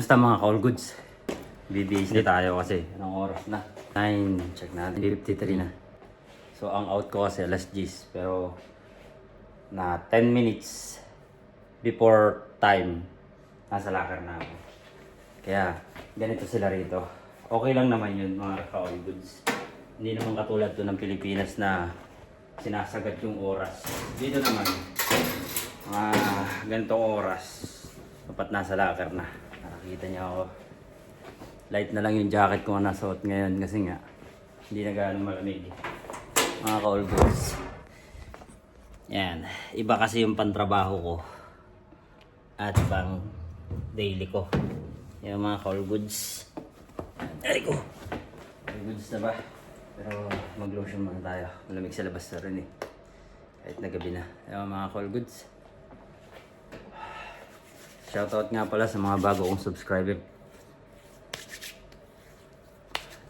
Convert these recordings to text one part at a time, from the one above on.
Basta mga call goods. BBS na tayo kasi. Anong oras na? 9. Check natin. 53 na. So, ang out ko kasi alas 10. Pero, na 10 minutes before time, nasa locker na ako. Kaya, ganito sila rito. Okay lang naman yun, mga ka-all goods. Hindi naman katulad to ng Pilipinas na sinasagad yung oras. Dito naman, mga ganitong oras, dapat nasa locker na. Nakakita niyo ako. Light na lang yung jacket ko na nasuot ngayon kasi nga, hindi na gano'ng malamig. Mga ka-all goods. Yan. Iba kasi yung pantrabaho ko. At pang daily ko. Yung mga call goods. Ay ko. Call goods na ba? Pero mag-lotion muna tayo. Malamig sa labas na rin eh. Kahit na gabi na. Yung mga call goods. Shoutout nga pala sa mga bago kong subscriber.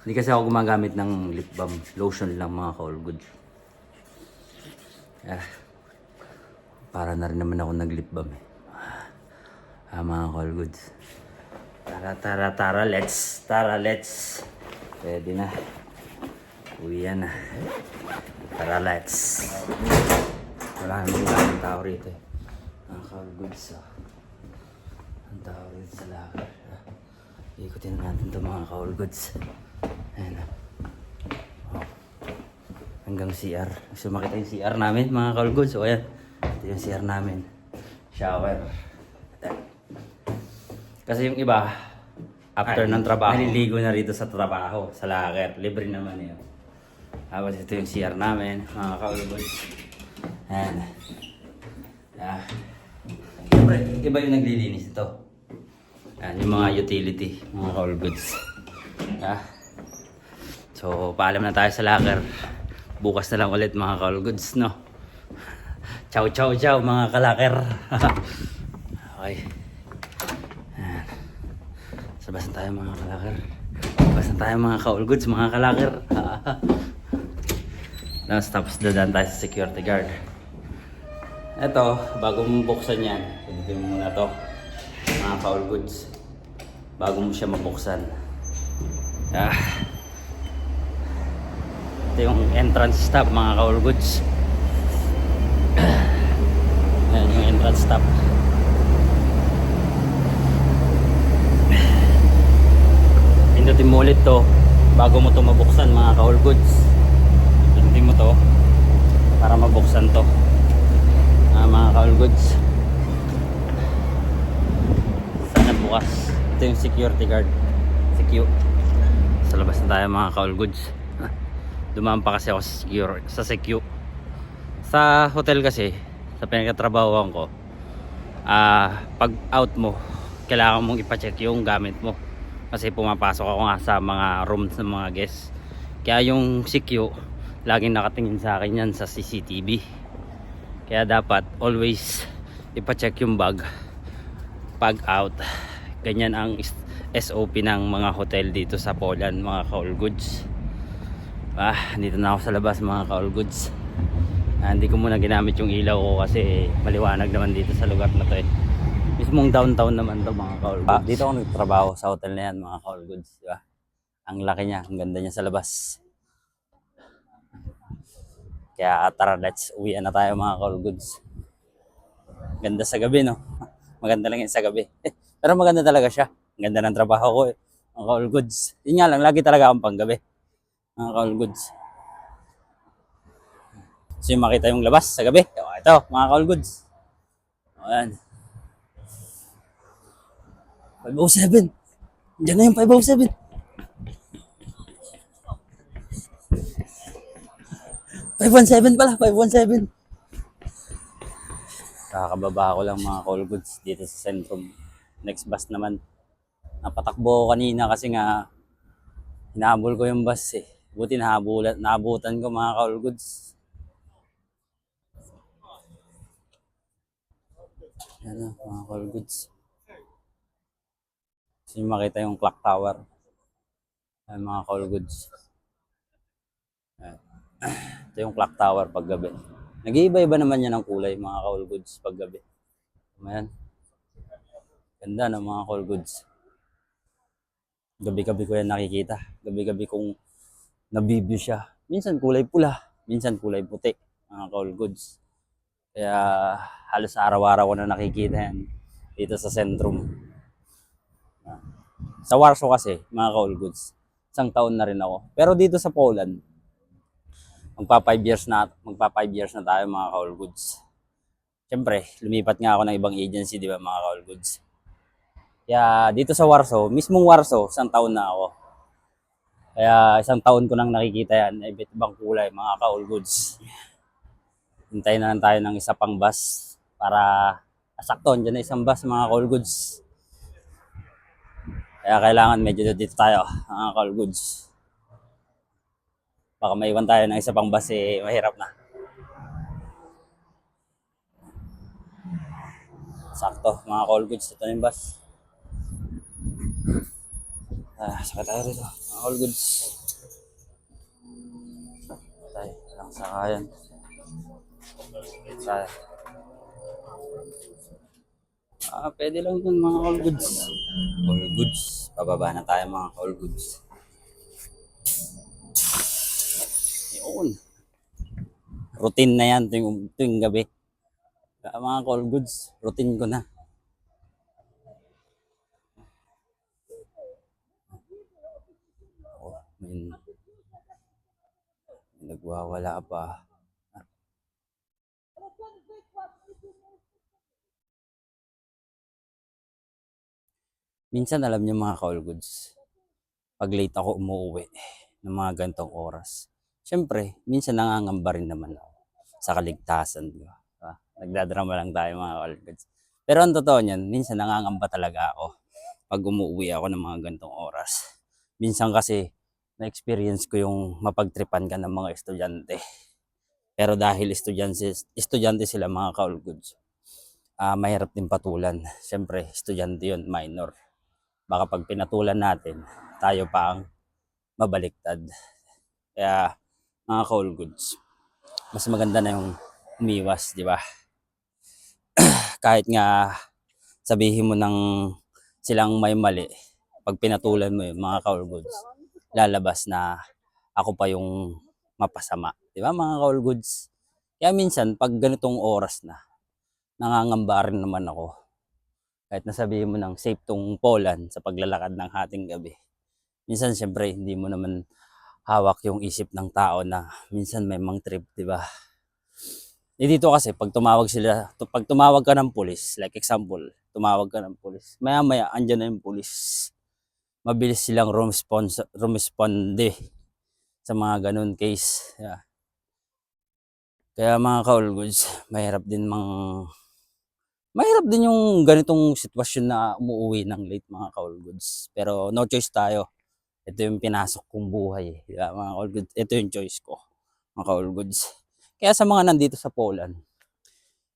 Hindi kasi ako gumagamit ng lip balm. Lotion lang mga call goods. Ah, para na rin naman ako nag-lip balm eh. Ah, mga call goods. Tara, tara, tara, let's, tara, let's. Pwede na. Uwi na. Tara, let's. Wala daming tao rito eh. Mga call goods ah. Tao rito sa lakar. Ah, Ikutin na natin itong mga call goods. Ayan ah. Oh. Hanggang CR. Gusto makita yung CR namin, mga call goods. So, ayan. Ito yung CR namin. Shower. Kasi yung iba, after ng trabaho, naliligo na rito sa trabaho, sa locker. Libre naman yun. Tapos ito yung CR namin, mga kaulubos. Ayan. Ah. Siyempre, iba yung naglilinis ito. Ayan, yung mga utility, mga kaulubos. Ah. So, paalam na tayo sa locker. Bukas na lang ulit mga kaulubos, no? Ciao, ciao, ciao mga kalaker. okay. Ayan. Sabas na tayo mga kalaker. Sabas na tayo mga ka-all goods, mga kalaker. Tapos tapos dadaan tayo sa security guard. Ito, bago mo buksan yan, pwede mo muna to. Ka-all goods. Bago mo siya mabuksan. Ah. Ito yung entrance stop mga ka-all goods. Ayan yung entrance stop. Pindutin mo ulit to bago mo to mabuksan mga ka-all goods. Pindutin mo to para mabuksan to. Ah, mga ka-all goods. Bukas. Ito yung security guard. Secure. Sa labas na tayo mga ka-all goods. Dumaan pa kasi ako sa secure, sa secure. Sa hotel kasi, sa pinagkatrabahoan ko, ah pag out mo, kailangan mong ipacheck yung gamit mo. Kasi pumapasok ako nga sa mga rooms ng mga guests. Kaya yung CQ, laging nakatingin sa akin yan sa CCTV. Kaya dapat always ipacheck yung bag pag out. Ganyan ang SOP ng mga hotel dito sa Poland, mga call goods. Ah, dito na ako sa labas mga call goods. Ah, hindi ko muna ginamit yung ilaw ko kasi maliwanag naman dito sa lugar na to eh. Mismong downtown naman to mga call goods. dito ako nagtrabaho sa hotel na yan mga call goods. Di ba? Ang laki niya, ang ganda niya sa labas. Kaya tara, let's uwi na tayo mga call goods. Ganda sa gabi no? Maganda lang yan sa gabi. Pero maganda talaga siya. Ang ganda ng trabaho ko eh. Mga call goods. Yun nga lang, lagi talaga akong panggabi. Mga call goods. So yung makita yung labas sa gabi. Ito, mga call goods. O, yan. 507. Diyan na yung 507. 517 pala, 517. Kakababa ko lang mga call goods dito sa Centrum. Next bus naman. Napatakbo ko kanina kasi nga hinahabol ko yung bus eh. Buti nahabulan, naabutan ko mga call goods. Yan na, mga call goods. Nyo makita yung clock tower. Yan mga call goods. Yan. Ito yung clock tower pag gabi. Nag-iiba-iba naman yan ang kulay mga call goods pag gabi. Ayan. Ganda ng mga call goods. Gabi-gabi ko yan nakikita. Gabi-gabi kong nabibyo siya. Minsan kulay pula, minsan kulay puti, mga kaul goods. Kaya halos araw-araw ko na nakikita yan dito sa sentrum. Sa Warsaw kasi, mga kaul goods, isang taon na rin ako. Pero dito sa Poland, magpa 5 years na, magpa 5 years na tayo mga kaul goods. Siyempre, lumipat nga ako ng ibang agency, di ba mga kaul goods. Kaya dito sa Warsaw, mismong Warsaw, isang taon na ako. Kaya isang taon ko nang nakikita yan, iba't ibang kulay, mga ka-all goods. Hintayin na lang tayo ng isa pang bus para sakto, dyan na isang bus, mga ka-all goods. Kaya kailangan medyo dito tayo, mga ka-all goods. Baka maiwan tayo ng isa pang bus, eh, mahirap na. Sakto, mga ka-all goods, ito na yung bus. Ah, sakit tayo rito. Mga all goods. Tayo, walang sakayan. Tayo. Ah, pwede lang yun mga all goods. All goods. Pababa na tayo mga all goods. Yun. Routine na yan tuwing, tuwing gabi. Kaya mga all goods, routine ko na. May nagwawala pa. Minsan alam niyo mga call goods, pag late ako umuwi ng mga gantong oras. Siyempre, minsan nangangamba rin naman ako sa kaligtasan, di ba? Ah, Nagdadrama lang tayo mga call goods. Pero ang totoo niyan, minsan nangangamba talaga ako pag umuwi ako ng mga gantong oras. Minsan kasi, na-experience ko yung mapagtripan ka ng mga estudyante. Pero dahil estudyante, estudyante sila mga ka goods, ah mahirap din patulan. Siyempre, estudyante yun, minor. Baka pag pinatulan natin, tayo pa ang mabaliktad. Kaya, mga ka goods, mas maganda na yung umiwas, di ba? Kahit nga sabihin mo ng silang may mali, pag pinatulan mo yun, mga ka goods, lalabas na ako pa yung mapasama. Di ba mga ka goods? Kaya minsan, pag ganitong oras na, nangangamba rin naman ako. Kahit nasabihin mo ng safe tong Poland sa paglalakad ng hating gabi. Minsan, siyempre, hindi mo naman hawak yung isip ng tao na minsan may mang trip, di ba? Eh dito kasi, pag tumawag sila, pag tumawag ka ng pulis, like example, tumawag ka ng pulis, maya maya, andyan na yung pulis. Mabilis silang rumespons, rumesponde sa mga ganun case. Yeah. Kaya mga ka goods, mahirap din mang mahirap din yung ganitong sitwasyon na umuwi ng late mga ka goods. Pero no choice tayo. Ito yung pinasok kong buhay. Kaya mga ka goods, ito yung choice ko. Mga ka goods. Kaya sa mga nandito sa Poland,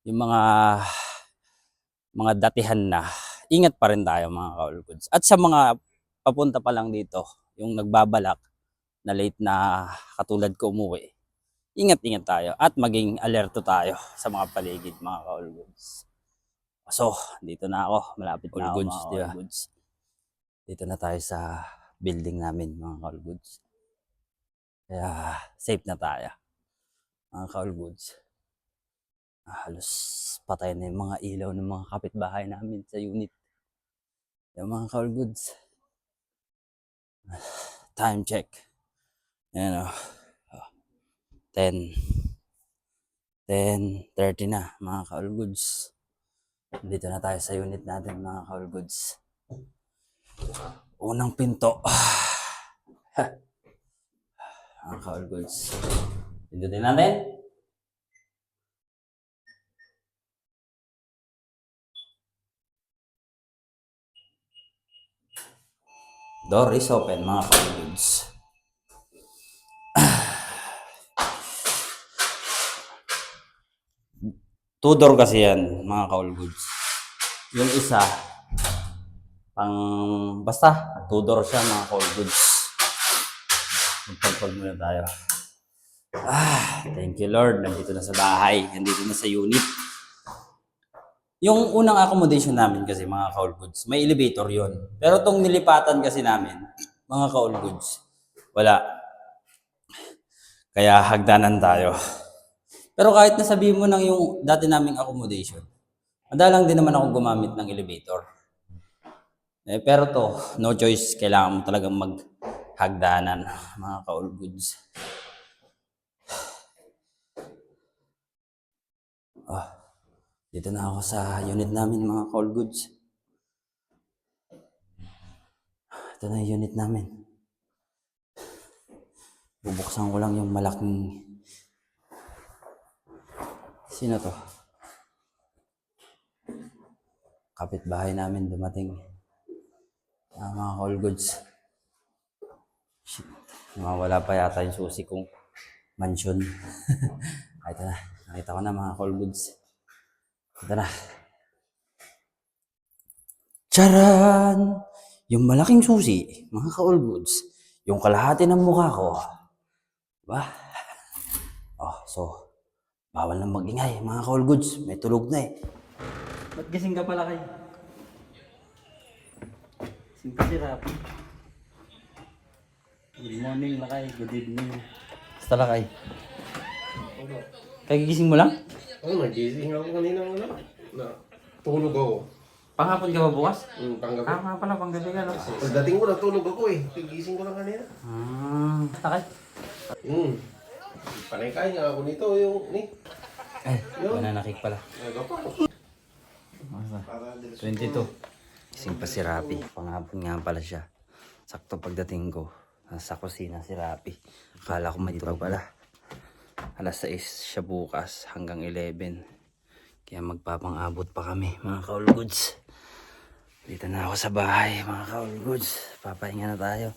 yung mga mga datihan na, ingat pa rin tayo mga ka goods. At sa mga papunta pa lang dito, yung nagbabalak na late na katulad ko umuwi, ingat-ingat tayo at maging alerto tayo sa mga paligid mga ka-all goods. So, dito na ako. Malapit na ako goods, mga di ba? all goods. Dito na tayo sa building namin mga ka-all goods. Kaya safe na tayo mga ka-all goods. Ah, halos patay na yung mga ilaw ng mga kapitbahay namin sa unit. Yung mga ka-all goods. Time check. Ayan o. 10. 10.30 na mga ka-all goods. Dito na tayo sa unit natin mga ka-all goods. Unang pinto. mga ka-all goods. Pindutin natin. Door is open mga goods. Two door kasi yan, mga ka-all goods. Yung isa, pang, basta, two door siya, mga ka-all goods. Magpagpag muna tayo. Ah, thank you Lord. Nandito na sa bahay. Nandito na sa unit. Yung unang accommodation namin kasi mga kaul goods, may elevator yon. Pero tong nilipatan kasi namin, mga kaul goods, wala. Kaya hagdanan tayo. Pero kahit nasabihin mo nang yung dati naming accommodation, madalang din naman ako gumamit ng elevator. Eh, pero to, no choice, kailangan mo talagang maghagdanan, mga kaul goods. Ah, dito na ako sa unit namin, mga call goods. Ito na yung unit namin. Bubuksan ko lang yung malaking... Sino to? Kapitbahay namin dumating. Ah, mga call goods. Shit. Mawala pa yata yung susi kong mansion. Ah, Ito na. Nakita ko na mga call goods. Ito na. Charan! Yung malaking susi, mga ka-all goods, yung kalahati ng mukha ko. Ba? Oh, so, bawal na magingay, mga ka-all goods. May tulog na eh. Ba't gising ka pala kayo? Gising ka si Rapi. Good morning, Lakay. Good evening. Basta, Lakay. Kagigising mo lang? Oo, nagising ako kanina ano, na tulog ako. Panghapon ka ba bukas? Hmm, tanggap. Ah, nga pala, panggabi ka, no? Pagdating ko, natulog ako eh. Nagising ko lang kanina. Ah, takay. Hmm. Panay-kain nga ako nito, yung, ni. Ay, banana cake pala. Nagapa. 22. Kising pa si Rapi. Panghapon nga pala siya. Sakto pagdating ko, nasa kusina si Rapi. Akala ko may pa pala. Alas 6 siya bukas hanggang 11. Kaya magpapang-abot pa kami, mga kaul goods. Dito na ako sa bahay, mga kaul goods. Papahinga na tayo.